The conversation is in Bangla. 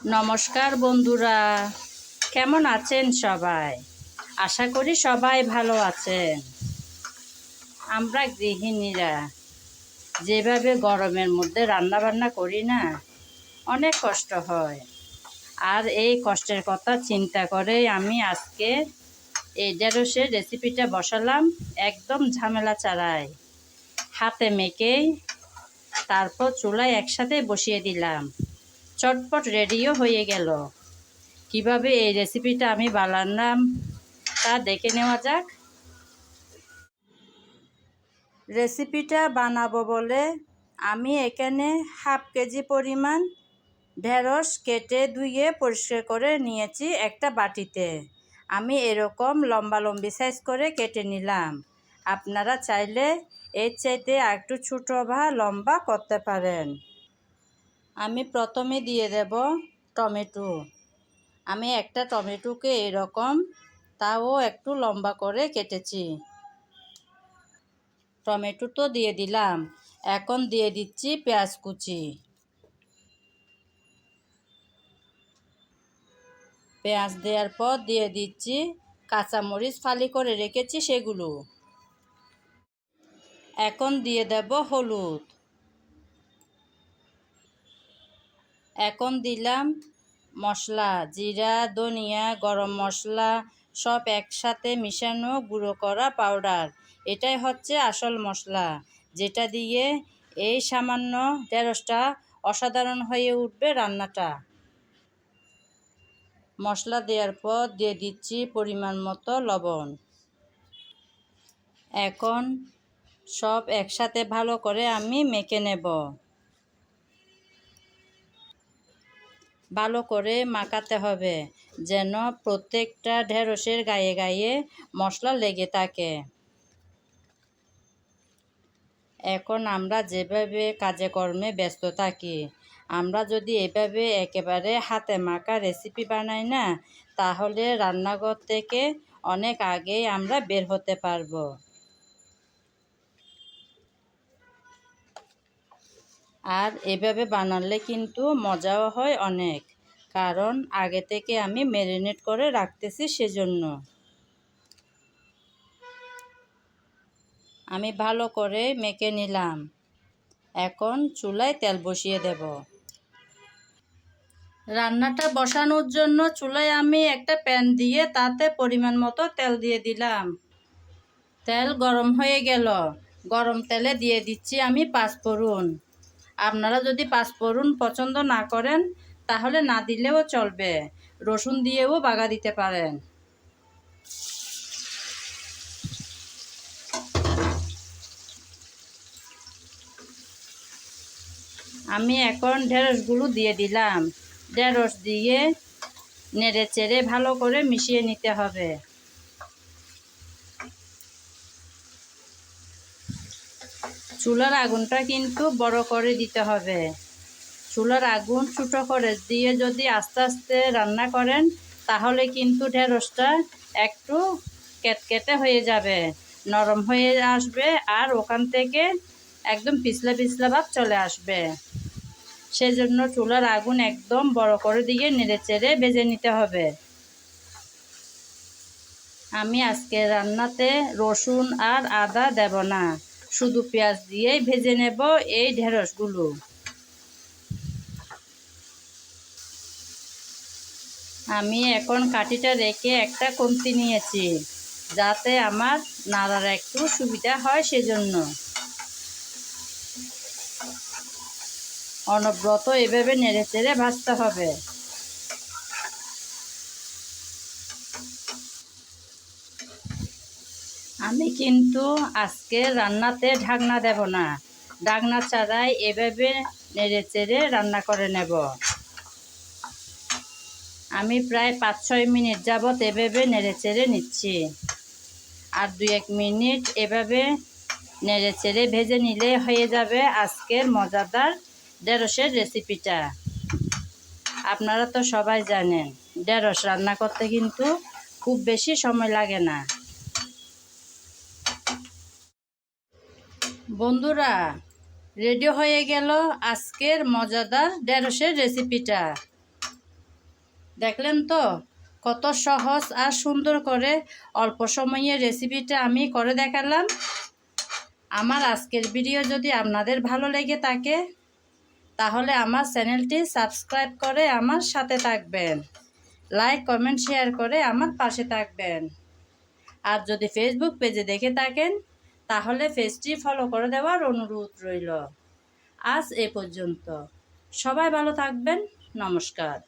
নমস্কার বন্ধুরা। কেমন আছেন সবাই? আশা করি সবাই ভালো আছেন। আমরা গৃহিণীরা যেভাবে গরমের মধ্যে রান্না বান্না করি না, অনেক কষ্ট হয়। আর এই কষ্টের কথা চিন্তা করেই আমি আজকে এই ঢেঁড়সের রেসিপিটা বসালাম একদম ঝামেলা ছাড়াই। হাতে মেখেই তারপর চুলায় একসাথে বসিয়ে দিলাম। চটপট রেডিও হয়ে গেল। কীভাবে এই রেসিপিটা আমি বানালাম তা দেখে নেওয়া যাক। রেসিপিটা বানাবো বলে আমি এখানে হাফ কেজি পরিমাণ ঢেঁড়স কেটে ধুয়ে পরিষ্কার করে নিয়েছি একটা বাটিতে। আমি এরকম লম্বা লম্বি সাইজ করে কেটে নিলাম। আপনারা চাইলে এর চাইতে একটু ছোটো বা লম্বা করতে পারেন। আমি প্রথমে দিয়ে দেব টমেটো। আমি একটা টমেটোকে এরকম তাও একটু লম্বা করে কেটেছি। টমেটো তো দিয়ে দিলাম। এখন দিয়ে দিচ্ছি পেঁয়াজ কুচি। পেঁয়াজ দেওয়ার পর দিয়ে দিচ্ছি কাঁচামরিচ ফালি করে রেখেছি সেগুলো। এখন দিয়ে দেব হলুদ। এখন দিলাম মশলা, জিরা, ধনিয়া, গরম মশলা, সব একসাথে মিশানো গুঁড়ো করা পাউডার। এটাই হচ্ছে আসল মশলা, যেটা দিয়ে এই সামান্য ঢেঁড়সটা অসাধারণ হয়ে উঠবে রান্নাটা। মশলা দেওয়ার পর দিয়ে দিচ্ছি পরিমাণ মতো লবণ। এখন সব একসাথে ভালো করে আমি মেখে নেব। ভালো করে মাখাতে হবে, যেন প্রত্যেকটা ঢেঁড়সের গায়ে গায়ে মশলা লেগে থাকে। এখন আমরা যেভাবে কাজে কর্মে ব্যস্ত থাকি, আমরা যদি এভাবে একেবারে হাতে মাখা রেসিপি বানাই না, তাহলে রান্নাঘর থেকে অনেক আগেই আমরা বের হতে পারব। আর এভাবে বানালে কিন্তু মজাও হয় অনেক। কারণ আগে থেকে আমি ম্যারিনেট করে রাখতেছি সেজন্য। আমি ভালো করে মেখে নিলাম। এখন চুলায় তেল বসিয়ে দেব। রান্নাটা বসানোর জন্য চুলায় আমি একটা প্যান দিয়ে তাতে পরিমাণ মতো তেল দিয়ে দিলাম। তেল গরম হয়ে গেল। গরম তেলে দিয়ে দিচ্ছি আমি পাঁচ পাঁচফোড়ন আপনারা যদি পাঁচফোড়ন পছন্দ না করেন, তাহলে না দিলেও চলবে। রসুন দিয়েও বাগা দিতে পারেন। আমি এখন ঢেঁড়সগুলো দিয়ে দিলাম। ঢেঁড়স দিয়ে নেড়ে চেড়ে ভালো করে মিশিয়ে নিতে হবে। চুলার আগুনটা কিন্তু বড় করে দিতে হবে। চুলার আগুন ছোটো করে দিয়ে যদি আস্তে আস্তে রান্না করেন, তাহলে কিন্তু ঢেঁড়সটা একটু কেটকেটে হয়ে যাবে, নরম হয়ে আসবে আর ওখান থেকে একদম পিছলা পিছলা ভাব চলে আসবে। সেজন্য চুলার আগুন একদম বড় করে দিয়ে নেড়ে চেড়ে বেজে নিতে হবে। আমি আজকে রান্নাতে রসুন আর আদা দেব না। শুধু পেঁয়াজ দিয়েই ভেজে নেব এই ঢেঁড়সগুলো আমি এখন কাঠিটা রেখে একটা কমতি নিয়েছি, যাতে আমার নাড়ার একটু সুবিধা হয় সেজন্য। অনব্রত এভাবে নেড়ে চেড়ে ভাজতে হবে। আমি কিন্তু আজকে রান্নাতে ঢাকনা দেব না। ঢাকনা ছাড়াই এভাবে নেড়ে চেড়ে রান্না করে নেব। আমি প্রায় পাঁচ ছয় মিনিট যাবৎ এভাবে নেড়ে চেড়ে নিচ্ছি। আর দু এক মিনিট এভাবে নেড়ে চেড়ে ভেজে নিলে হয়ে যাবে আজকের মজাদার ঢেঁড়সের রেসিপিটা। আপনারা তো সবাই জানেন, ঢেঁড়স রান্না করতে কিন্তু খুব বেশি সময় লাগে না। বন্ধুরা রেডি হয়ে গেল আজকের মজাদার ঢেঁড়সের রেসিপিটা দেখলেন তো, কত সহজ আর সুন্দর করে অল্প সময়ে রেসিপিটা আমি করে দেখালাম। আমার আজকের ভিডিও যদি আপনাদের ভালো লেগে থাকে, তাহলে আমার চ্যানেলটি সাবস্ক্রাইব করে আমার সাথে থাকবেন। লাইক কমেন্ট শেয়ার করে আমার পাশে থাকবেন। আর যদি ফেসবুক পেজে দেখে থাকেন তাহলে পেজটি ফলো করে দেওয়ার অনুরোধ রইল। আজ এ পর্যন্ত। সবাই ভালো থাকবেন। নমস্কার।